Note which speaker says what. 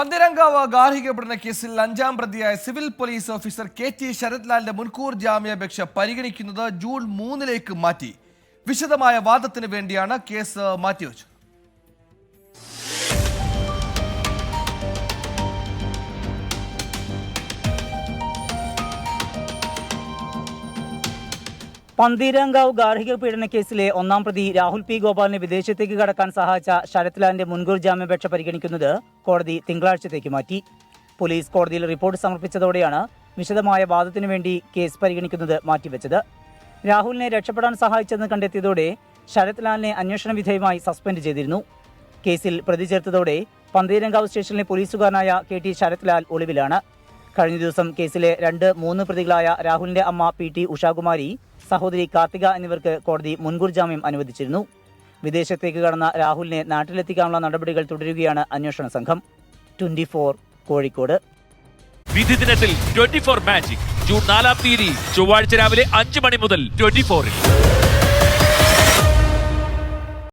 Speaker 1: പന്തീരങ്കാവ് ഗാർഹികപ്പെടുന്ന കേസിൽ അഞ്ചാം പ്രതിയായ civil police officer K T ശരത്ലാലിന്റെ മുൻകൂർ ജാമ്യാപേക്ഷ പരിഗണിക്കുന്നത് ജൂൺ മൂന്നിലേക്ക് മാറ്റി. വിശദമായ വാദത്തിന് വേണ്ടിയാണ് കേസ് മാറ്റിവെച്ചത്.
Speaker 2: പന്തീരങ്കാവ് ഗാർഹിക പീഡന കേസിലെ ഒന്നാം പ്രതി രാഹുൽ പി ഗോപാലിനെ വിദേശത്തേക്ക് കടക്കാൻ സഹായിച്ച ശരത് ശരത്ലാലിന്റെ മുൻകൂർ ജാമ്യാപേക്ഷ പരിഗണിക്കുന്നത് കോടതി തിങ്കളാഴ്ചത്തേക്ക് മാറ്റി. പോലീസ് കോടതിയിൽ റിപ്പോർട്ട് സമർപ്പിച്ചതോടെയാണ് വിശദമായ വാദത്തിനു വേണ്ടി കേസ് പരിഗണിക്കുന്നത് മാറ്റിവെച്ചത്. രാഹുലിനെ രക്ഷപ്പെടാൻ സഹായിച്ചെന്ന് കണ്ടെത്തിയതോടെ ശരത് ലാലിനെ അന്വേഷണ വിധേയമായി സസ്പെൻഡ് ചെയ്തിരുന്നു. കേസിൽ പ്രതി ചേർത്തതോടെ പന്തീരങ്കാവ് സ്റ്റേഷനിലെ പോലീസുകാരനായ കെ ടി ശരത് ലാൽ ഒളിവിലാണ്. കഴിഞ്ഞ ദിവസം കേസിലെ രണ്ട് മൂന്ന് പ്രതികളായ രാഹുലിന്റെ അമ്മ പി ടി ഉഷാകുമാരി സഹോദരി കാർത്തിക എന്നിവർക്ക് കോടതി മുൻകൂർ ജാമ്യം അനുവദിച്ചിരുന്നു. വിദേശത്തേക്ക് കടന്ന രാഹുലിനെ നാട്ടിലെത്തിക്കാനുള്ള നടപടികൾ തുടരുകയാണ് അന്വേഷണ സംഘം. Twenty four Kozhikode.
Speaker 3: വിധി ദിനത്തിൽ ട്വന്റി ഫോർ മാജിക്. ജൂൺ നാലാം തീയതി ചൊവ്വാഴ്ച രാവിലെ അഞ്ച് മണി മുതൽ ട്വന്റി ഫോറിൽ